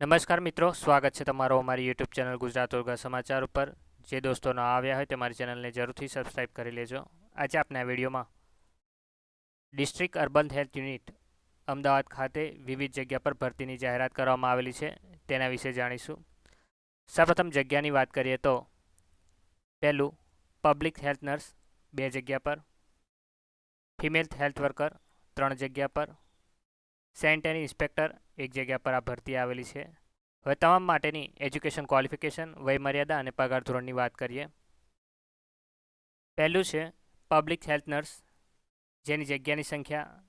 નમસ્કાર મિત્રો, સ્વાગત છે તમારો અમારી યુટ્યુબ ચેનલ ગુજરાત ઉર્ગા સમાચાર ઉપર. જે દોસ્તો ન આવ્યા હોય તે મારી ચેનલને જરૂરથી સબસ્ક્રાઈબ કરી લેજો. આજે આપના વિડીયોમાં district urban health unit Ahmedabad ખાતે વિવિધ જગ્યા પર ભરતીની જાહેરાત કરવામાં આવેલી છે, તેના વિશે જાણીશું. સૌપ્રથમ જગ્યાની વાત કરીએ તો પહેલું પબ્લિક હેલ્થ નર્સ બે જગ્યા પર ફિમેલ હેલ્થ વર્કર ત્રણ જગ્યા પર સેનિટરી ઇન્સ્પેક્ટર એક જગ્યા પર આ ભરતી આવેલી છે. હવે તમામ માટેની એજ્યુકેશન ક્વોલિફિકેશન, વયમર્યાદા અને પગાર ધોરણની વાત કરીએ. પહેલું છે પબ્લિક હેલ્થ નર્સ, જેની જગ્યાની સંખ્યા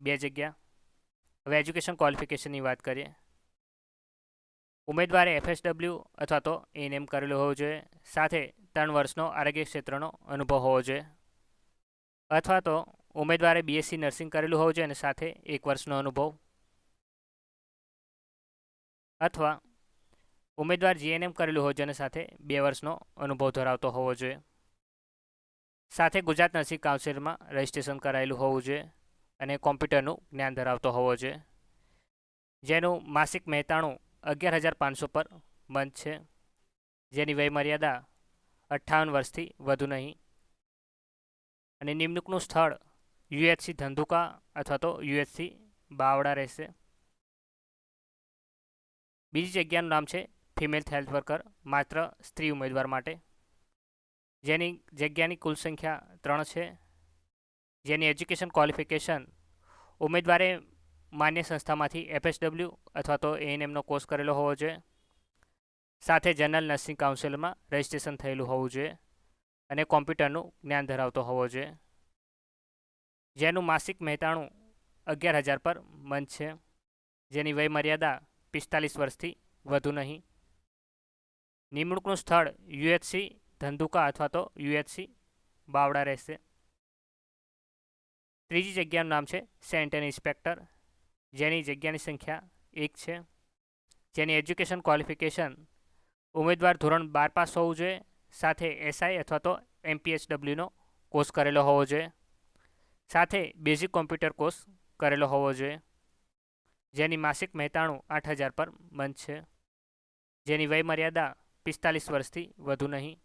બે જગ્યા. હવે એજ્યુકેશન ક્વોલિફિકેશનની વાત કરીએ. ઉમેદવારે એફએસડબલ્યુ અથવા તો એનએમ કરેલું હોવું જોઈએ. સાથે ત્રણ વર્ષનો આરોગ્ય ક્ષેત્રનો અનુભવ હોવો જોઈએ. અથવા તો ઉમેદવારે બીએસસી નર્સિંગ કરેલું હોવું જોઈએ અને સાથે એક વર્ષનો અનુભવ. અથવા ઉમેદવાર જીએનએમ કરેલું હોવું જોઈએ અને સાથે બે વર્ષનો અનુભવ ધરાવતો હોવો જોઈએ. સાથે ગુજરાત નર્સિંગ કાઉન્સિલમાં રજિસ્ટ્રેશન કરાયેલું હોવું જોઈએ અને કોમ્પ્યુટરનું જ્ઞાન ધરાવતો હોવો જોઈએ. જેનું માસિક મહેતાણું અગિયાર હજાર પાંચસો પર મંથ છે. જેની વયમર્યાદા અઠ્ઠાવન વર્ષથી વધુ નહીં. અને નિમણૂકનું સ્થળ યુએચસી ધંધુકા અથવા તો યુએચસી બાવડા રહેશે. બીજી જગ્યાનું નામ છે ફિમેલ હેલ્થ વર્કર, માત્ર સ્ત્રી ઉમેદવાર માટે. જેની જગ્યાની કુલ સંખ્યા ત્રણ છે. જેની એજ્યુકેશન ક્વોલિફિકેશન ઉમેદવારે માન્ય સંસ્થામાંથી એફએસડબલ્યુ અથવા તો એએનએમનો કોર્સ કરેલો હોવો જોઈએ. સાથે જનરલ નર્સિંગ કાઉન્સિલમાં રજિસ્ટ્રેશન થયેલું હોવું જોઈએ. અને કોમ્પ્યુટરનું જ્ઞાન ધરાવતો હોવો જોઈએ. જેનું માસિક મહેતાણું અગિયાર હજાર પર મંથ છે. જેની વયમર્યાદા પિસ્તાલીસ વર્ષથી વધુ નહીં. નિમણૂકનું સ્થળ યુએચસી ધંધુકા અથવા તો યુએચસી બાવડા રહેશે. ત્રીજી જગ્યાનું નામ છે સેન્ટર ઇન્સ્પેક્ટર. જેની જગ્યાની સંખ્યા એક છે. જેની એજ્યુકેશન ક્વોલિફિકેશન ઉમેદવાર ધોરણ બાર પાસ હોવું જોઈએ. સાથે એસઆઈ અથવા તો એમપીએચડબલ્યુનો કોર્સ કરેલો હોવો જોઈએ. સાથે બેઝિક કોમ્પ્યુટર કોર્સ કરેલો હોવો જોઈએ, જેની માસિક મહેતાણું આઠ હજાર પર મંથ છે. જેની વયમર્યાદા પિસ્તાલીસ વર્ષથી વધુ નહીં.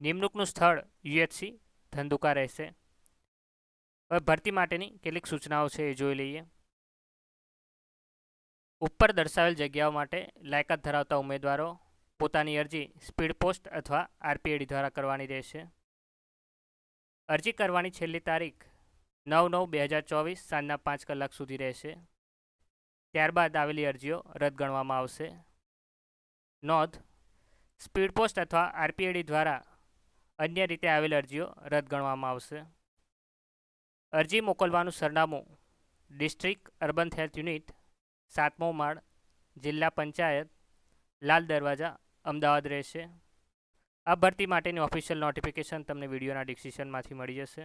નિમણૂકનું સ્થળ યુએચસી ધંધુકા રહેશે. હવે ભરતી માટેની કેટલીક સૂચનાઓ છે એ જોઈ લઈએ. ઉપર દર્શાવેલ જગ્યાઓ માટે લાયકાત ધરાવતા ઉમેદવારો પોતાની અરજી સ્પીડ પોસ્ટ અથવા આરપીએડી દ્વારા કરવાની રહેશે. અરજી કરવાની છેલ્લી તારીખ નવ નવ બે હજાર ચોવીસ સાંજના પાંચ કલાક સુધી રહેશે. ત્યારબાદ આવેલી અરજીઓ રદ ગણવામાં આવશે. નોંધ, સ્પીડ પોસ્ટ અથવા આરપીએડી દ્વારા અન્ય રીતે આવેલ અરજીઓ રદ ગણવામાં આવશે. અરજી મોકલવાનું સરનામું ડિસ્ટ્રિક્ટ અર્બન હેલ્થ યુનિટ, સાતમો માળ, જિલ્લા પંચાયત, લાલ દરવાજા, અમદાવાદ રહેશે. આ ભરતી માટેની ઓફિશિયલ નોટિફિકેશન તમને વિડીયોના ડિસ્ક્રિપ્શનમાંથી મળી જશે.